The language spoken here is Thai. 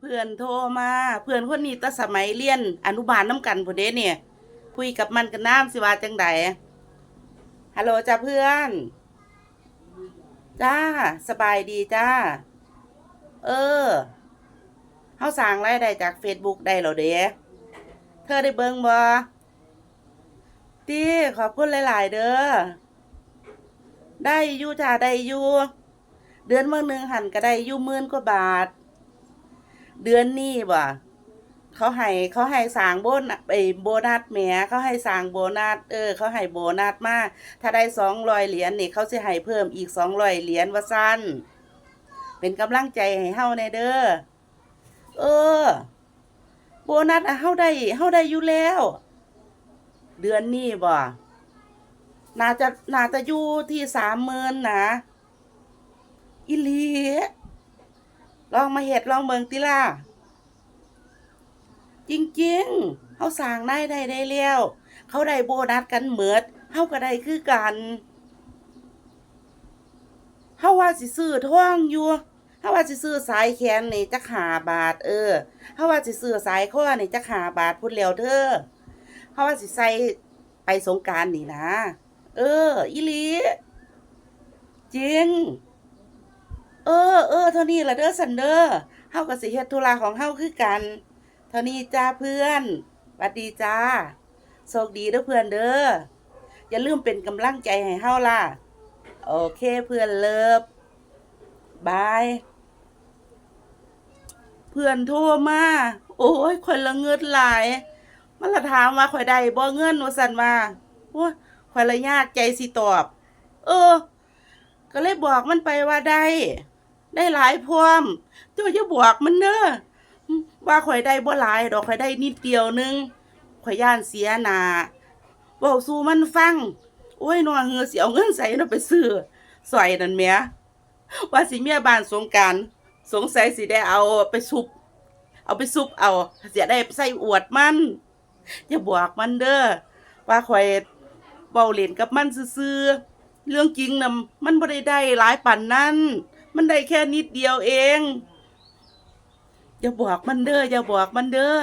เพื่อนโทรมาเพื่อนคนนี้ตั้งสมัยเรียนอนุบาลน้ำกันพอเดเนี่ย คุยกับมันกันน้ำสิว่าจังไดฮัลโหลจ้าเพื่อน จ้า สบายดีจ้า เออเฮาสร้างรายได้จาก Facebook ได้แล้วเด้เธอได้เบิ่งบ่ตีขอบคุณหลาย ๆ เด้อ ได้อยู่จ้าได้อยู่ เดือนเมื่อนึ่งหันก็ได้อยู่หมื่นกว่าบาท เดือนนี้บ่เขาให้เขาให้สางโบนไอโบนัสแหมเขาให้สางโบนัสเออ เขาให้โบนัสมาถ้าได้สองร้อยเหรียญนี่เขาสิให้เพิ่มอีกสองร้อยเหรียญว่าสั้นเป็นกำลังใจให้เฮาในเด้อเออ โบนัสอะเฮาได้เฮาได้อยู่แล้ว เดือนนี้บ่น่าจะน่าจะอยู่ที่สามหมื่นนะอิลี ลองมาเห็ดลองเบิงติล่ะจริงๆเขาสร้างได้ได้ได้แล้วเขาได้โบนัสกันเหมือดเขาก็ได้คือกันเขาว่าสิซื้อท่องอยู่เขาว่าสิซื้อสายแขนนี่จักหาบาท เออเขาว่าสิซื้อสายข้อนี่จักหาบาทพูดแล้วเธอเขาว่าสิใส่ไปสงการนี่นะ เออ อีลีจริง เออเออเท่านี้ละเด้อสันเด้อเฮาก็สิเฮ็ดธุระของเฮาคือกัน เท่านี้จ้าเพื่อนหวัดดีจ้าโชคดีเด้อเพื่อนเด้ออย่าลืมเป็นกำลังใจให้เฮาล่ะ โอเคเพื่อนเลิฟบาย เพื่อนโทรมา โอ้ยข่อยละเงิดหลายมันละถามว่าข่อยได้บ่เงินว่าซั่นว่าโอ้ยข่อยละยากใจสิตอบ เออ ก็เลยบอกมันไปว่าได้ ได้หลายพร้อมเจ้าอย่าบอกมันเด้อว่าข่อยได้บ่หลายดอกข่อยได้นิดเดียวนึงข่อยย่านเสียหนาเว้าสู่มันฟัง โอ้ยน้อเฮือเสิเอาเงินใส่เนาไปซื้อสอยนั่นแหมว่าสิเมียบ้านสงการสงสัยสิได้เอาไปซุปเอาไปซุปเอาเสียได้ใส่อวดมันอย่าบอกมันเด้อว่าข่อยเว้าเล่นกับมันซื่อเรื่องจริงนะมันไม่ได้ได้หลายปันนั้น มันได้แค่นิดเดียวเอง อย่าบอกมันเด้ออย่าบอกมันเด้อ